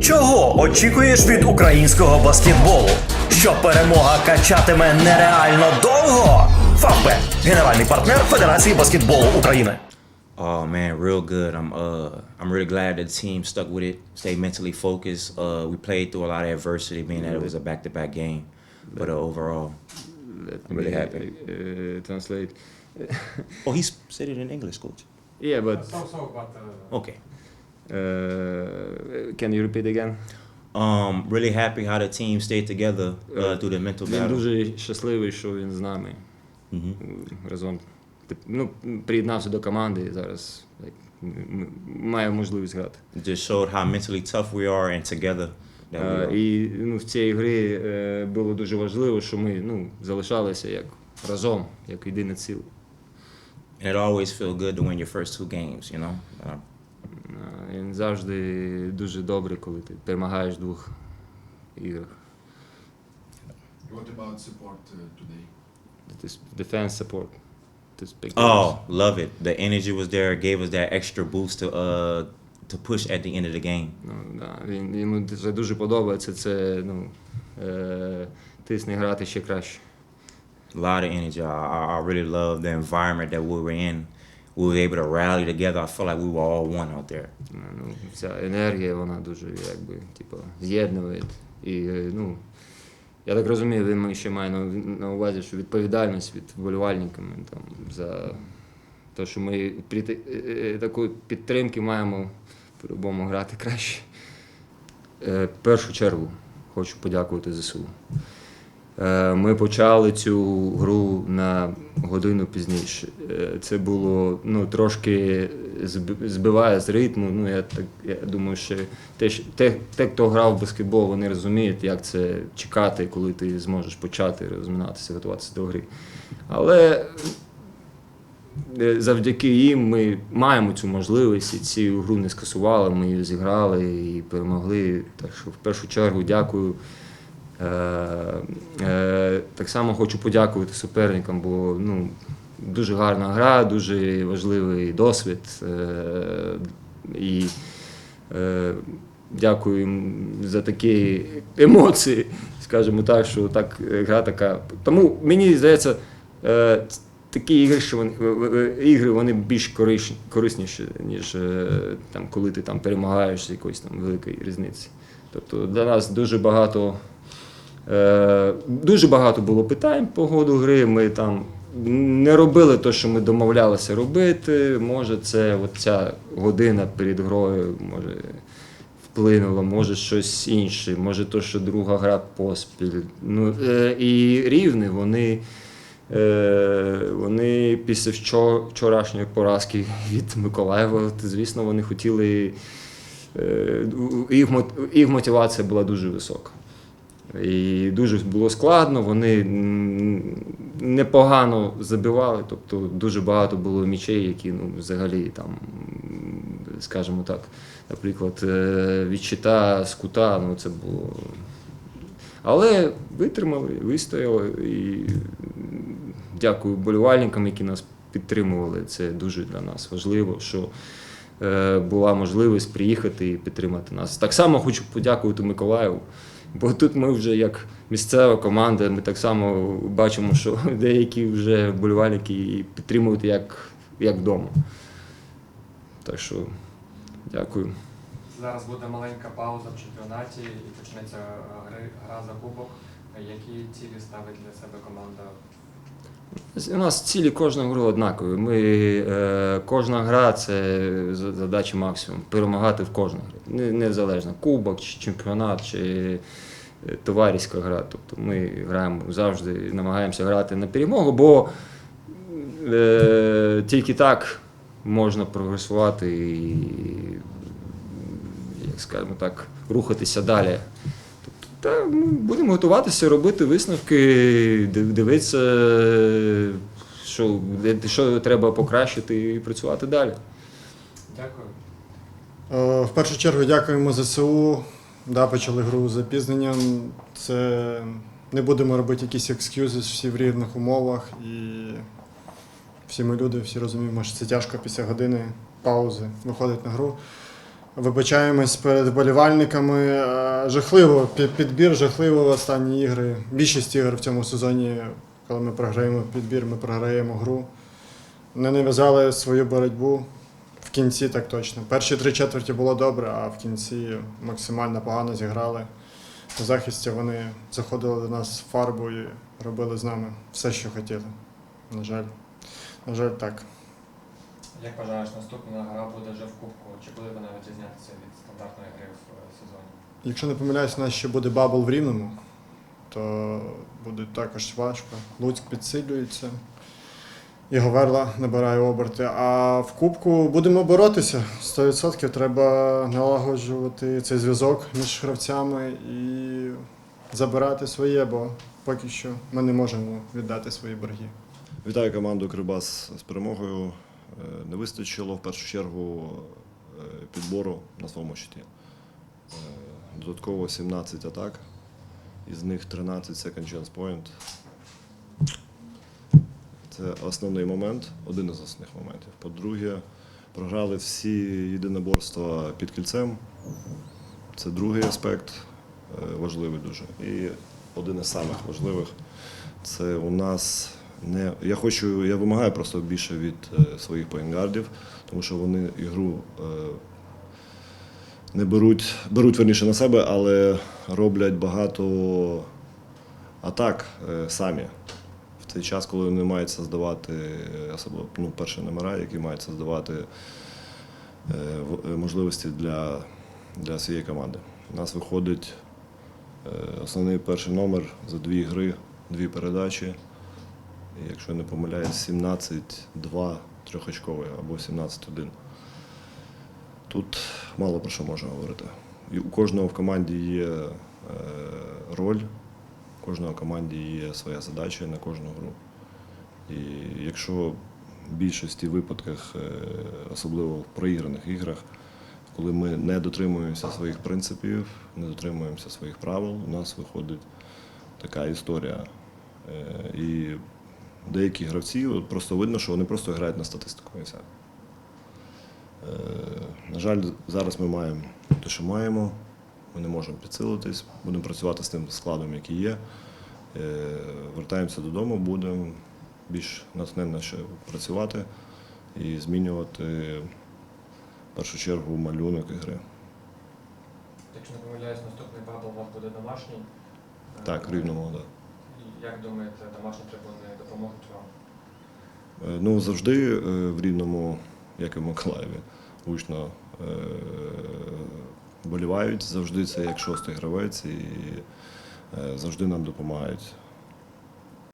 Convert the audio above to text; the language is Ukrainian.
Чого очікуєш від українського баскетболу? Що перемога качатиме нереально довго? Фавбет – генеральний партнер Федерації баскетболу України. Oh man, real good. I'm uh I'm really glad that the team stuck with it, stayed mentally focused. Uh we played through a lot of adversity, being that it was a back to back game. But uh, overall, Let I'm really me, happy. Uh, translate. oh, he said it in English, coach. Yeah, but So so, but uh, Okay. Uh, can you repeat again? Um, really happy how the team stayed together uh, Uh, through the mental battle. Він дуже щасливий, що він з нами Mhm. м, разом. Ну, приєднався до команди і зараз like, має можливість грати. Just showed how mentally tough we are and together that we Е, are. І ну, в цій грі е, було дуже важливо, що ми ну, залишалися як разом, як єдине ціле. And it always feel good to win your first two games, you know. Uh, Е, І завжди дуже добре, коли ти перемагаєш в двох іграх. What about support uh, today? This defense support. To speak oh, love it. The energy was there. It gave us that extra boost to uh to push at the end of the game. Ну, да, він, йому це дуже подобається. Це ну, е, тисне грати ще краще. A lot of energy. I, I I really love the environment that we were in. We were able to rally together. I feel like we were all one out there. Ну, ця енергія, вона дуже якби, типу, з'єднує. І, е, ну, я так розумію, він ще має на, увазі, що відповідальність від вболівальниками там, за те, що ми при е, е, такої підтримки маємо по-любому грати краще. Е, В першу чергу хочу подякувати ЗСУ. Е, Ми почали цю гру на годину пізніше. Е, Це було ну, трошки збиває з ритму. Ну, я, так, я думаю, що те, те, те, хто грав в баскетбол, вони розуміють, як це чекати, коли ти зможеш почати розминатися, готуватися до гри. Але е, завдяки їм ми маємо цю можливість, і цю гру не скасували, ми її зіграли і перемогли. Так що в першу чергу дякую. Е, е, Так само хочу подякувати суперникам, бо ну, дуже гарна гра, дуже важливий досвід. Е, І дякую їм за такі емоції, скажімо так, що так гра така. Тому мені здається, такі ігри, що вони, ігри вони більш корисні- корисніші, ніж там, коли ти там перемагаєш з якоїсь там великої різниці. Тобто для нас дуже багато. Е, Дуже багато було питань по ходу гри. Ми там не робили те, що ми домовлялися робити. Може, це ця година перед грою може вплинуло, може щось інше, може то, що друга гра поспіль. Ну, е, і рівни вони. Е, Вони після вчорашньої поразки від Миколаєва, звісно, вони хотіли. їх мотивація була дуже висока. І дуже було складно, вони непогано забивали, тобто дуже багато було мічей, які ну, взагалі там, скажімо так, наприклад, е, від щита з кута, ну це було. Але витримали, вистояли і дякую болівальникам, які нас підтримували. Це дуже для нас важливо, що е, була можливість приїхати і підтримати нас. Так само хочу подякувати Миколаєву. Бо тут ми вже як місцева команда, ми так само бачимо, що деякі вже болівальники підтримують як, як вдома. Так що дякую. зараз буде маленька пауза в чемпіонаті і почнеться гра за кубок. Які цілі ставить для себе команда? У нас цілі кожної гри однакові. Ми, е, кожна гра це задача максимум. Перемагати в кожній грі. Не- Незалежно, кубок, чи чемпіонат, чи е, товариська гра. Тобто ми граємо завжди, намагаємося грати на перемогу, бо е, тільки так можна прогресувати і, як скажемо так, рухатися далі. Та ну, будемо готуватися, робити висновки, дивитися, що, що треба покращити і працювати далі. Дякую. Е, В першу чергу дякуємо ЗСУ. Да, почали гру з запізненням. Це не будемо робити якісь екскюзи, всі в рівних умовах. І всі ми люди, всі розуміємо, що це тяжко після години паузи виходить на гру. Вибачаємось перед вболівальниками. Е, Жахливо підбір, жахливо останні ігри. Більшість ігор в цьому сезоні, коли ми програємо підбір, ми програємо гру. Не нав'язали свою боротьбу. В кінці так точно. Перші три четверті було добре, а в кінці максимально погано зіграли. У захисті вони заходили до нас фарбою робили з нами все, що хотіли. На жаль, на жаль, так. Як вважаєш, наступна гра буде вже в кубку? Чи буде вона відрізнятися від стандартної гри в е, сезоні? Якщо не помиляюсь, у нас ще буде бабл в Рівному, то буде також важко. Луцьк підсилюється. І Говерла набирає оберти. А в Кубку будемо боротися. 100% треба налагоджувати цей зв'язок між гравцями і забирати своє, бо поки що ми не можемо віддати свої борги. Вітаю команду Кривбас з перемогою. Е, Не вистачило в першу чергу е, підбору на своєму щиті. Е, Додатково 17 атак, із них 13 second chance point. Це основний момент, один із основних моментів. По-друге, програли всі єдиноборства під кільцем. Це другий аспект, важливий дуже. І один із самих важливих це у нас не. Я хочу, я вимагаю просто більше від е, своїх поінгардів, тому що вони ігру е, не беруть, беруть верніше на себе, але роблять багато атак е, самі. В цей час, коли вони мають создавати е, особливо ну, перші номера, які мають создавати е, можливості для, для всієї команди. У нас виходить основний перший номер за дві гри, дві передачі. Якщо не помиляюсь, 17-2 трьохочковий або 17-1. Тут мало про що можна говорити. І у кожного в команді є е, роль, у кожного в команді є своя задача на кожну гру. І якщо в більшості випадках, е, особливо в проіграних іграх, коли ми не дотримуємося своїх принципів, не дотримуємося своїх правил, у нас виходить така історія. Е, деякі гравці просто видно, що вони просто грають на статистику. І все. Е, На жаль, зараз ми маємо те, що маємо. Ми не можемо підсилитись, будемо працювати з тим складом, який є. Е, Вертаємося додому, будемо більш натхненно ще працювати і змінювати в першу чергу малюнок ігри. Якщо не помиляюсь, наступний бабл у вас буде домашній. Е, Так, рівному, так. І Як думаєте, домашні трибуни допоможуть вам? Е, Ну, завжди е, в Рівному, як і в Миколаєві, гучно е, болівають. Завжди це як шостий гравець і завжди нам допомагають.